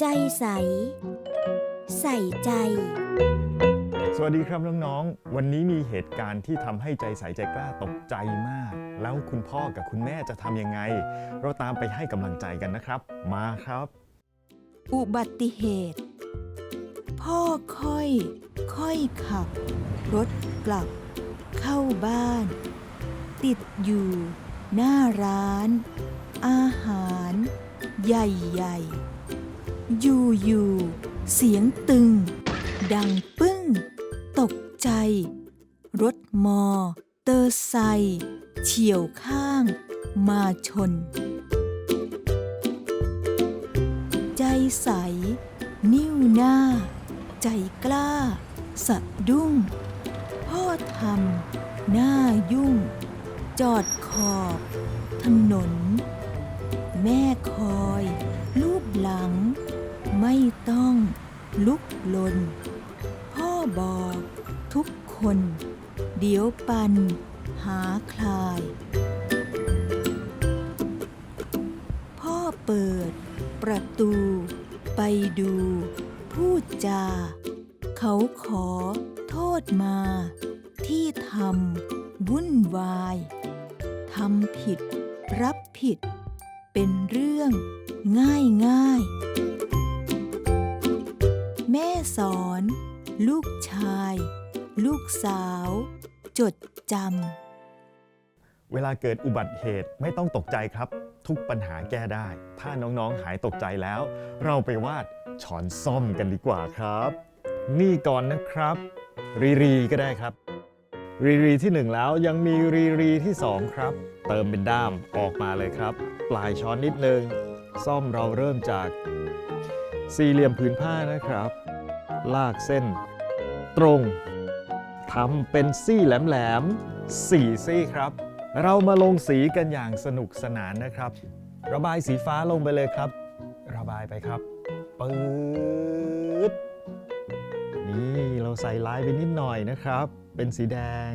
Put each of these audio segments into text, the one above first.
ใจใส ใส่ใจ สวัสดีครับน้องๆ วันนี้มีเหตุการณ์ที่ทำให้ใจใสใจกล้าตกใจมาก แล้วคุณพ่อกับคุณแม่จะทำยังไง เราตามไปให้กำลังใจกันนะครับ มาครับ อุบัติเหตุ พ่อค่อย ค่อยขับ รถกลับ เข้าบ้าน ติดอยู่ หน้าร้าน อาหาร ใหญ่ ๆ อยู่อยู่เสียงตึง ดังปึ้ง ตกใจ รถมอ เตอร์ไซค์เฉียวข้าง มาชน ใจใส นิ้วหน้า ใจกล้า สะดุ้ง พ่อทำหน้ายุ่ง จอดขอบ ถนน แม่คอย บอก ทุกคน เดี๋ยวปัน หาคลาย พ่อเปิด ประตู ไปดู พูดจา เขาขอ โทษมา ที่ทำวุ่นวายทำผิด รับผิด เป็นเรื่องง่ายง่ายแม่สอน ลูกชาย ลูกสาว จดจำ เวลาเกิดอุบัติเหตุไม่ต้องตกใจครับ ทุกปัญหาแก้ได้ ถ้าน้องๆหายตกใจแล้ว เราไปวาดช้อนซ่อมกันดีกว่าครับ นี่ก่อนนะครับ รีรีก็ได้ครับ รีรีที่หนึ่งแล้วยังมีรีรีที่สองครับ เติมเป็นด้ามออกมาเลยครับ ปลายช้อนนิดนึง ซ่อมเราเริ่มจาก สี่เหลี่ยมผืนผ้านะครับ ลากเส้น ตรงทำเป็นซี่แหลมๆสี่ซี่ครับ เรามาลงสีกันอย่างสนุกสนานนะครับ ระบายสีฟ้าลงไปเลยครับ ระบายไปครับปื๊ดนี่เราใส่ลายไปนิดหน่อยนะครับ เป็นสีแดง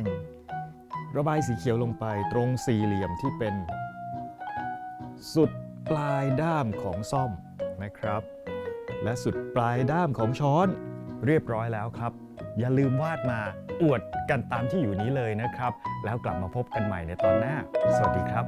ระบายสีเขียวลงไปตรงสี่เหลี่ยมที่เป็น สุดปลายด้ามของซ่อมนะครับ และสุดปลายด้ามของช้อนเรียบร้อยแล้วครับ อย่าลืมวาดมาอวดกันตามที่อยู่นี้เลยนะครับ แล้วกลับมาพบกันใหม่ในตอนหน้า สวัสดีครับ